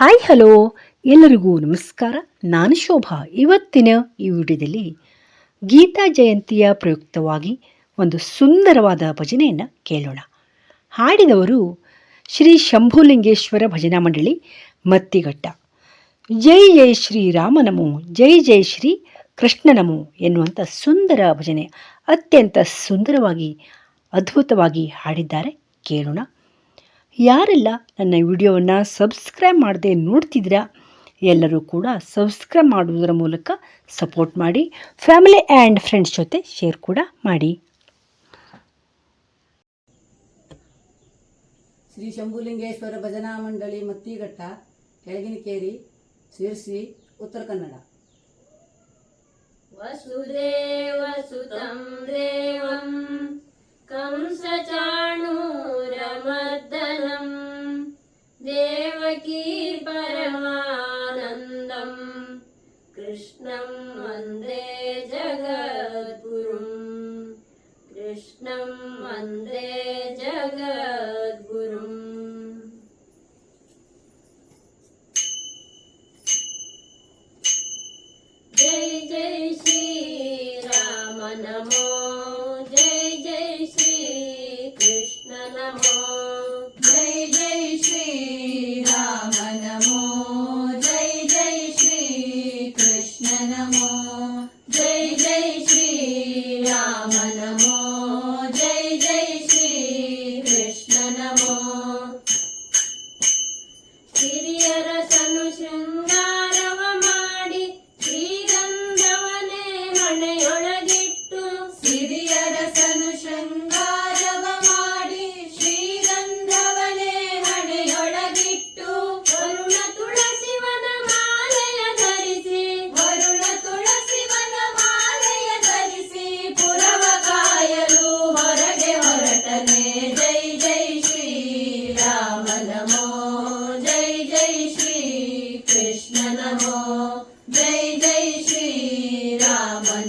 Hi, hello. ಎಲ್ಲರಿಗೂ ನಮಸ್ಕಾರ. ನಾನು ಶೋಭಾ. ಇವತ್ತಿನ ಈ ವಿಡಿಯೋದಲ್ಲಿ ಗೀತಾ ಜಯಂತಿಯ ಪ್ರಯುಕ್ತವಾಗಿ ಒಂದು ಸುಂದರವಾದ ಭಜನೆಯನ್ನು ಕೇಳೋಣ. ಹಾಡಿದವರು ಶ್ರೀ ಶಂಭುಲಿಂಗೇಶ್ವರ ಭಜನಾ ಮಂಡಳಿ ಮತ್ತಿಘಟ್ಟ ಜೈ ಜೈ ಶ್ರೀ ರಾಮನಮೋ ಜೈ ಜೈ ಶ್ರೀ ಕೃಷ್ಣನಮೋ ಎನ್ನುವಂಥ ಸುಂದರ ಭಜನೆ ಅತ್ಯಂತ ಸುಂದರವಾಗಿ, ಅದ್ಭುತವಾಗಿ ಹಾಡಿದ್ದಾರೆ. ಕೇಳೋಣ. ಯಾರೆಲ್ಲ ನನ್ನ ವಿಡಿಯೋವನ್ನು ಸಬ್ಸ್ಕ್ರೈಬ್ ಮಾಡದೆ ನೋಡ್ತಿದ್ದೀರಾ ಎಲ್ಲರೂ ಕೂಡ ಸಬ್ಸ್ಕ್ರೈಬ್ ಮಾಡುವುದರ ಮೂಲಕ ಸಪೋರ್ಟ್ ಮಾಡಿ ಫ್ಯಾಮಿಲಿ ಆ್ಯಂಡ್ ಫ್ರೆಂಡ್ಸ್ ಜೊತೆ ಶೇರ್ ಕೂಡ ಮಾಡಿ. ಶ್ರೀ ಶಂಭುಲಿಂಗೇಶ್ವರ ಭಜನಾ ಮಂಡಳಿ ಮತ್ತಿಘಟ್ಟ ಕೆಳಗಿನಕೇರಿ ಶಿರ್ಸಿ ಉತ್ತರ ಕನ್ನಡ. ವಸುದೇವ ಸುತಂ ದೇವಂ ಕಂಸಚಾ नमो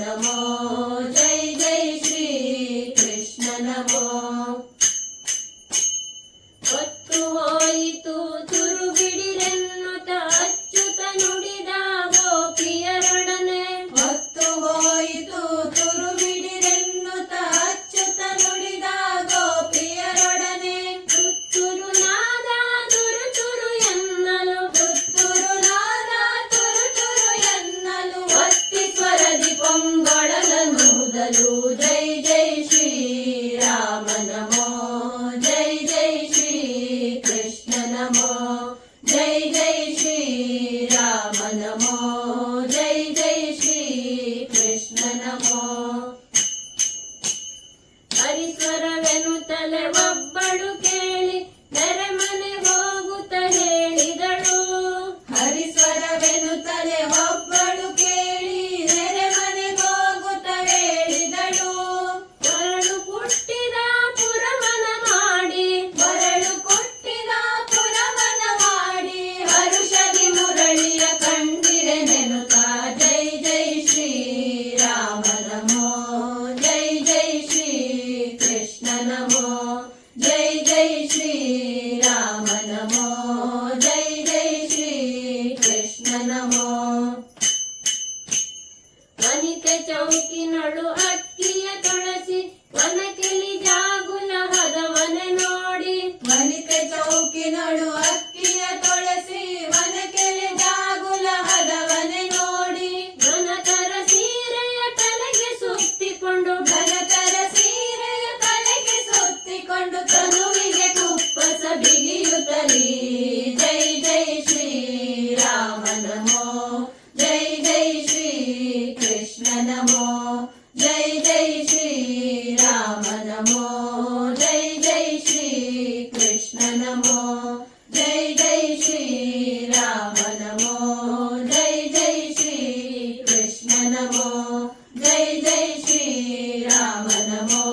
ರಾಮ ನಮೋ. ಹರಿಸ್ವರವೆನು ತಲೆ ಒಬ್ಬಳು ಜೈ ಜೈ ಶ್ರೀ ರಾಮ ನಮೋ ಜೈ ಜೈ ಶ್ರೀ ಕೃಷ್ಣ ನಮೋ ಜೈ ಜೈ ಶ್ರೀ ರಾಮ ನಮೋ ಜೈ ಜೈ ಶ್ರೀ ಕೃಷ್ಣ ನಮೋ ಜೈ ಜೈ ಶ್ರೀ ರಾಮ ನಮೋ